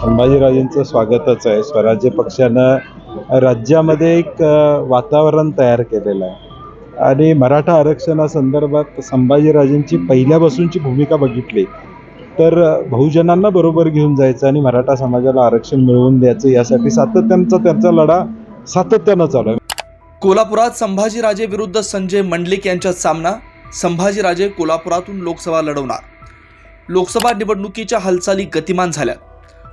संभाजीराजेंचं स्वागतच आहे. स्वराज्य पक्षानं राज्यामध्ये एक वातावरण तयार केलेलं आहे. आणि मराठा आरक्षणासंदर्भात संभाजीराजेंची पहिल्यापासूनची भूमिका बघितली तर बहुजनांना बरोबर घेऊन जायचं आणि मराठा समाजाला आरक्षण मिळवून द्यायचं यासाठी सातत्याचा त्यांचा लढा सातत्यानं चालू आहे. कोल्हापुरात संभाजीराजे विरुद्ध संजय मंडलिक यांच्यात सामना संभाजीराजे कोल्हापुरातून लोकसभा लढवणार. लोकसभा निवडणुकीच्या हालचाली गतिमान झाल्या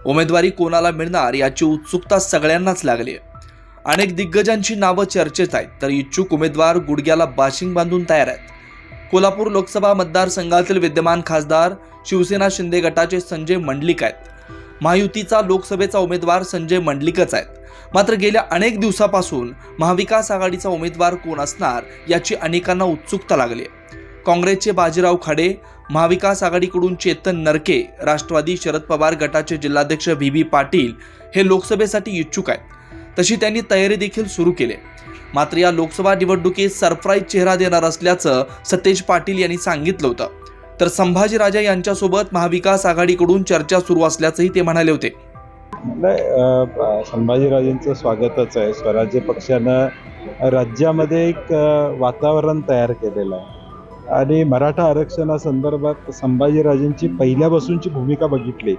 उमेदवारी कोणाला मिळणार याची उत्सुकता सगळ्यांनाच लागली आहे. अनेक दिग्गजांची नावं चर्चेत आहेत तर इच्छुक उमेदवार गुडघ्याला बाशिंग बांधून तयार आहेत. कोल्हापूर लोकसभा मतदारसंघातील विद्यमान खासदार शिवसेना शिंदे गटाचे संजय मंडलिक आहेत. महायुतीचा लोकसभेचा उमेदवार संजय मंडलिकच आहेत. मात्र गेल्या अनेक दिवसापासून महाविकास आघाडीचा उमेदवार कोण असणार याची अनेकांना उत्सुकता लागली आहे. काँग्रेसचे बाजीराव खाडे महाविकास आघाडीकडून चेतन नरके राष्ट्रवादी शरद पवार गटाचे जिल्हाध्यक्ष व्ही व्ही पाटील हे लोकसभेसाठी इच्छुक आहेत. तशी त्यांनी तयारी देखील सुरू केली मात्र या लोकसभा निवडणुकीत सरप्राईज चेहरा देणार असल्याचं सतेज पाटील यांनी सांगितलं होतं. तर संभाजीराजा यांच्यासोबत महाविकास आघाडीकडून चर्चा सुरू असल्याचंही ते म्हणाले होते. नाही संभाजीराजेंचं स्वागतच आहे. स्वराज्य पक्षानं राज्यामध्ये एक वातावरण तयार केलेलं आहे. आणि मराठा आरक्षणासंदर्भात संभाजीराजेंची पहिल्यापासूनची भूमिका बघितली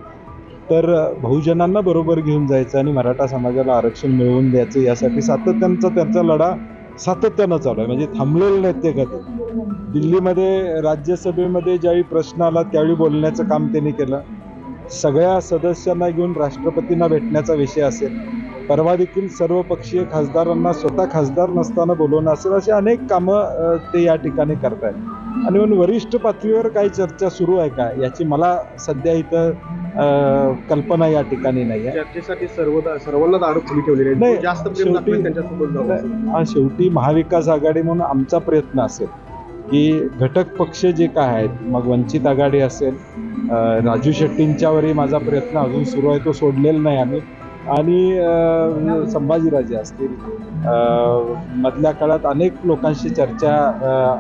तर बहुजनांना बरोबर घेऊन जायचं आणि मराठा समाजाला आरक्षण मिळवून द्यायचं यासाठी सातत्यांचा त्यांचा लढा सातत्यानं चालू आहे. म्हणजे थांबलेलं नाहीत ते कधी. दिल्लीमध्ये राज्यसभेमध्ये ज्यावेळी प्रश्न आला त्यावेळी बोलण्याचं काम त्यांनी केलं. सगळ्या सदस्यांना घेऊन राष्ट्रपतींना भेटण्याचा विषय असेल परवा देखील सर्वपक्षीय खासदारांना स्वतः खासदार नसताना बोलवणं असेल असे अनेक कामं ते या ठिकाणी करतायत. आणि म्हणून वरिष्ठ पातळीवर काही चर्चा सुरू आहे का? याची मला सध्या इथं कल्पना या ठिकाणी नाही आहे. चर्चेसाठी सर्व सर्वांना दारू खुली ठेवलेली नाही, जास्त शेवटी- शेवटी महाविकास आघाडी म्हणून आमचा प्रयत्न असेल की घटक पक्ष जे काय आहेत मग वंचित आघाडी असेल राजू शेट्टींच्यावरही माझा प्रयत्न अजून सुरू आहे तो सोडलेला नाही आम्ही. आणि संभाजीराजे असतील मधल्या काळात अनेक लोकांशी चर्चा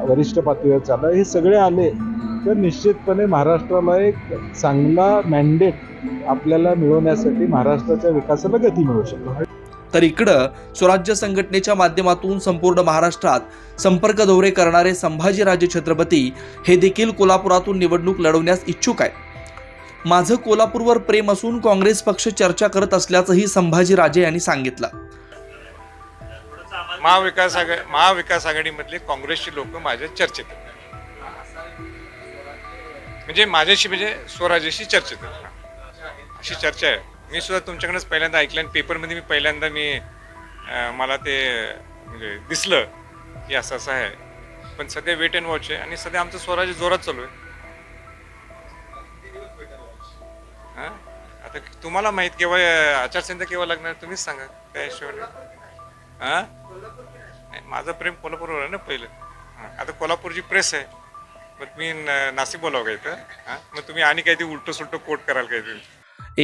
वरिष्ठ पातळीवर चालू हे सगळे आले तर निश्चितपणे महाराष्ट्राला एक चांगला मॅन्डेट आपल्याला मिळवण्यासाठी महाराष्ट्राच्या विकासाला गती मिळू शकतो. तर इकडं स्वराज्य संघटनेच्या माध्यमातून संपूर्ण महाराष्ट्रात संपर्क दौरे करणारे संभाजीराजे छत्रपती हे देखील कोल्हापुरातून निवडणूक लढवण्यास इच्छुक आहेत. माझं कोल्हापूरवर प्रेम असून काँग्रेस पक्ष चर्चा करत असल्याचंही संभाजीराजे यांनी सांगितलं. महाविकास आघाडी महाविकास आघाडीमधले काँग्रेसचे लोक माझ्या चर्चेत म्हणजे माझ्याशी म्हणजे स्वराज्याशी चर्चेत अशी चर्चा आहे. मी सुद्धा तुमच्याकडेच पहिल्यांदा ऐकलं आणि पेपरमध्ये मी पहिल्यांदा मी मला ते म्हणजे दिसलं की असं असं आहे. पण सध्या वेट अँड वॉच आहे आणि सध्या आमचं स्वराज्य जोरात चालू आहे. हा? आता तुम्हाला माहीत केव्हा आचारसंहिता केव्हा लागणार तुम्हीच सांगा त्या हिशोबाने. हां? नाही, माझं प्रेम कोल्हापूरवर आहे ना पहिलं. आता कोल्हापूरची प्रेस आहे. मग मी न- नाशिक बोलावं का इथं? हां? मग तुम्ही आणि काहीतरी उलटं सुलटं कोट कराल काहीतरी.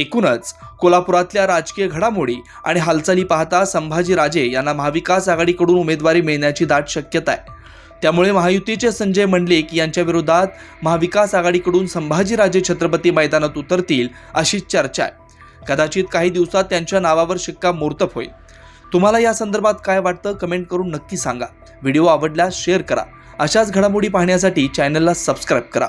एकूणच कोल्हापुरातल्या राजकीय घडामोडी आणि हालचाली पाहता संभाजीराजे यांना महाविकास आघाडीकडून उमेदवारी मिळण्याची दाट शक्यता आहे. त्यामुळे महायुतीचे संजय मंडलिक यांच्या विरोधात महाविकास आघाडीकडून संभाजीराजे छत्रपती मैदानात उतरतील अशी चर्चा आहे. कदाचित काही दिवसात त्यांच्या नावावर शिक्कामोर्तब होईल. तुम्हाला या संदर्भात काय वाटतं कमेंट करून नक्की सांगा. व्हिडिओ आवडल्यास शेअर करा. अशाच घडामोडी पाहण्यासाठी चॅनलला सबस्क्राईब करा.